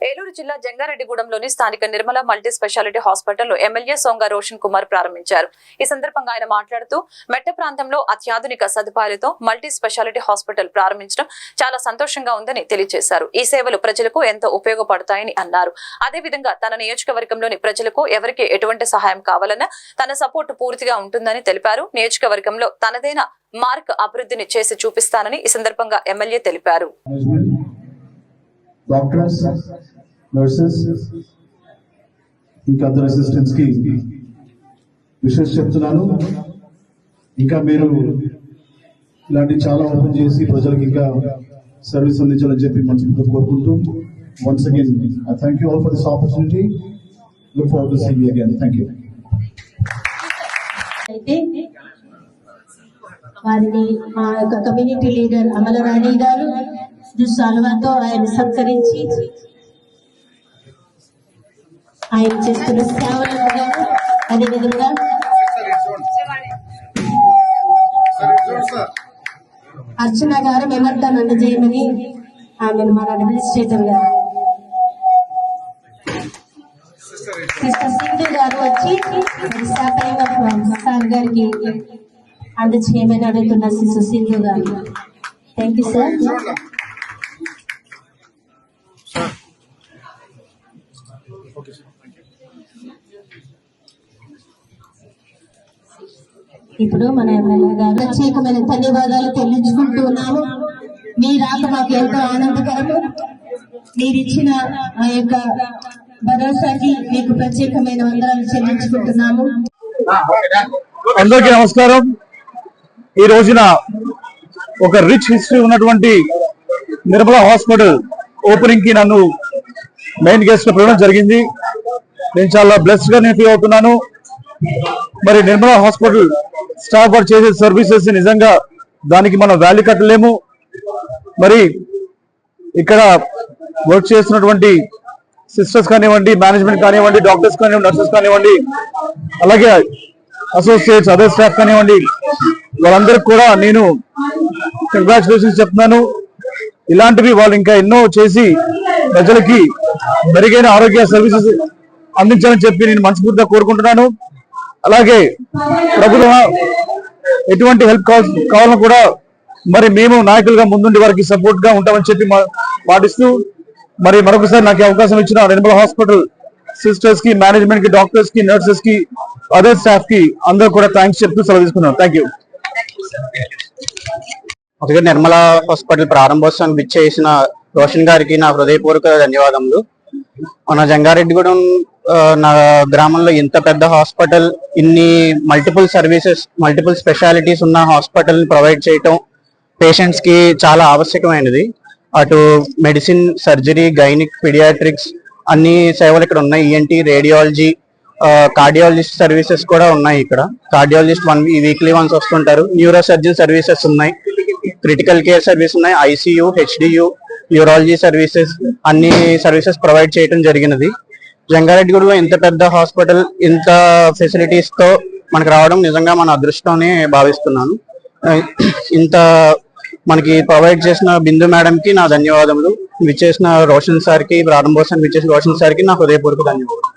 ఏలూరు జిల్లా జంగారెడ్డిగూడెంలోని స్థానిక Nirmala multi speciality hospital MLA Songa Roshan Kumar ప్రారంభించారు. ఈ సందర్భంగా ఆయన మాట్లాడుతూ మెట్ట ప్రాంతంలో అత్యాధునిక సదుపాయాలతో మల్టీ స్పెషాలిటీ హాస్పిటల్ ప్రారంభించడం చాలా సంతోషంగా ఉందని తెలియజేశారు. ఈ సేవలు ప్రజలకు ఎంతో ఉపయోగపడతాయని అన్నారు. అదేవిధంగా తన నియోజకవర్గంలోని ప్రజలకు ఎవరికి ఎటువంటి సహాయం కావాలన్నా తన సపోర్ట్ పూర్తిగా ఉంటుందని తెలిపారు. నియోజకవర్గంలో తనదైన మార్క్ అభివృద్ధిని చేసి చూపిస్తానని ఈ సందర్భంగా ఎమ్మెల్యే తెలిపారు. డాక్టర్స్ నర్సెస్ ఇంకా అదర్ అసిస్టెంట్స్కి విషెస్ చెప్తున్నాను. ఇంకా మీరు ఇలాంటి చాలా ఓపెన్ చేసి ప్రజలకు ఇంకా సర్వీస్ అందించాలని చెప్పి మనసుతో కోరుకుంటూ once again I thank you all for this opportunity look forward to see you again thank you అయితే వారిని మా యొక్క కమ్యూనిటీ లీడర్ అమలరాణి గారు దుస్సాలువాతో ఆయన సత్కరించి ఆయన చేస్తున్న సేవలను గాను అదేవిధంగా అర్చన గారు మెమర్తాను అందజేయమని ఆమెను మన అడ్మినిస్ట్రేటర్ గారు సిస్టర్ సింధు గారు వచ్చి మరి సార్ గారికి అందచేయమని అడుగుతున్న సిస్టర్ సింధు గారు. థ్యాంక్ యూ సార్ ఇప్పుడు మన ఎమ్మెల్యే గారు ప్రత్యేకమైన ధన్యవాదాలు తెలియజుకుంటూ ఉన్నాము. మీ రాక మాకు ఎంతో ఆనందకరము. మీరిచ్చిన ఆ యొక్క భరోసాకి మీకు ప్రత్యేకమైన వందనాలు చెల్లించుకుంటున్నాము. అందరికీ నమస్కారం. ఈ రోజున ఒక రిచ్ హిస్టరీ ఉన్నటువంటి నిర్మలా హాస్పిటల్ ఓపెనింగ్కి నన్ను మెయిన్ గెస్ట్ పిలవడం జరిగింది. నేను చాలా బ్లెస్డ్గా నేను ఫీల్ అవుతున్నాను. మరి నిర్మలా హాస్పిటల్ స్టాఫ్ వారు చేసే సర్వీసెస్ నిజంగా దానికి మనం వాల్యూ కట్టలేము. మరి ఇక్కడ వర్క్ చేస్తున్నటువంటి సిస్టర్స్ కానివ్వండి మేనేజ్మెంట్ కానివ్వండి డాక్టర్స్ కానివ్వండి నర్సెస్ కానివ్వండి అలాగే అసోసియేట్స్ అదర్ స్టాఫ్ కానివ్వండి వాళ్ళందరికి కూడా నేను కంగ్రాచులేషన్స్ చెప్తున్నాను. ఇలాంటివి వాళ్ళు ఇంకా ఎన్నో చేసి ప్రజలకి మెరుగైన ఆరోగ్య సర్వీసెస్ అందించాలని చెప్పి నేను మనస్ఫూర్తిగా కోరుకుంటున్నాను. అలాగే ప్రభుత్వం ఎటువంటి హెల్ప్ కావాలని కూడా మరి మేము నాయకులుగా ముందుండి వారికి సపోర్ట్గా ఉంటామని చెప్పి మా- మరి మరొకసారి నాకు అవకాశం ఇచ్చిన నిర్మల హాస్పిటల్ సిస్టర్స్కి మేనేజ్మెంట్కి డాక్టర్స్కి నర్సెస్కి అదర్ స్టాఫ్కి అందరూ కూడా థ్యాంక్స్ చెప్తూ సెలవు తీసుకున్నాను. థ్యాంక్ యూ ఒకటి నిర్మల హాస్పిటల్ ప్రారంభోత్సవానికి విచ్చేసిన రోషన్ గారికి నా హృదయపూర్వక ధన్యవాదములు. మన జంగారెడ్డిగూడెం నా గ్రామంలో ఇంత పెద్ద హాస్పిటల్ ఇన్ని మల్టిపుల్ సర్వీసెస్ మల్టిపుల్ స్పెషాలిటీస్ ఉన్న హాస్పిటల్ ప్రొవైడ్ చేయటం పేషెంట్స్కి చాలా ఆవశ్యకమైనది. అటు మెడిసిన్ సర్జరీ గైనిక్ పిడియాట్రిక్స్ అన్ని సేవలు ఇక్కడ ఉన్నాయి. ఈఎన్టీ రేడియాలజీ కార్డియాలజిస్ట్ సర్వీసెస్ కూడా ఉన్నాయి ఇక్కడ. కార్డియాలజిస్ట్ వన్ వీక్లీ వన్స్ వస్తుంటారు. న్యూరో సర్జన్ సర్వీసెస్ ఉన్నాయి. క్రిటికల్ కేర్ సర్వీస్ ఉన్నాయి. ఐసీయూ హెచ్డియూ యూరాలజీ సర్వీసెస్ అన్ని సర్వీసెస్ ప్రొవైడ్ చేయడం జరిగినది. జంగారెడ్డిగూడలో ఇంత పెద్ద హాస్పిటల్ ఇంత ఫెసిలిటీస్తో మనకు రావడం నిజంగా మన అదృష్టమని భావిస్తున్నాను. ఇంత మనకి ప్రొవైడ్ చేసిన బిందు మేడం కి నా ధన్యవాదములు. విచ్చేసిన రోషన్ సార్కి ప్రారంభోత్సవం విచ్చేసిన రోషన్ సార్కి నా హృదయపూర్వక ధన్యవాదాలు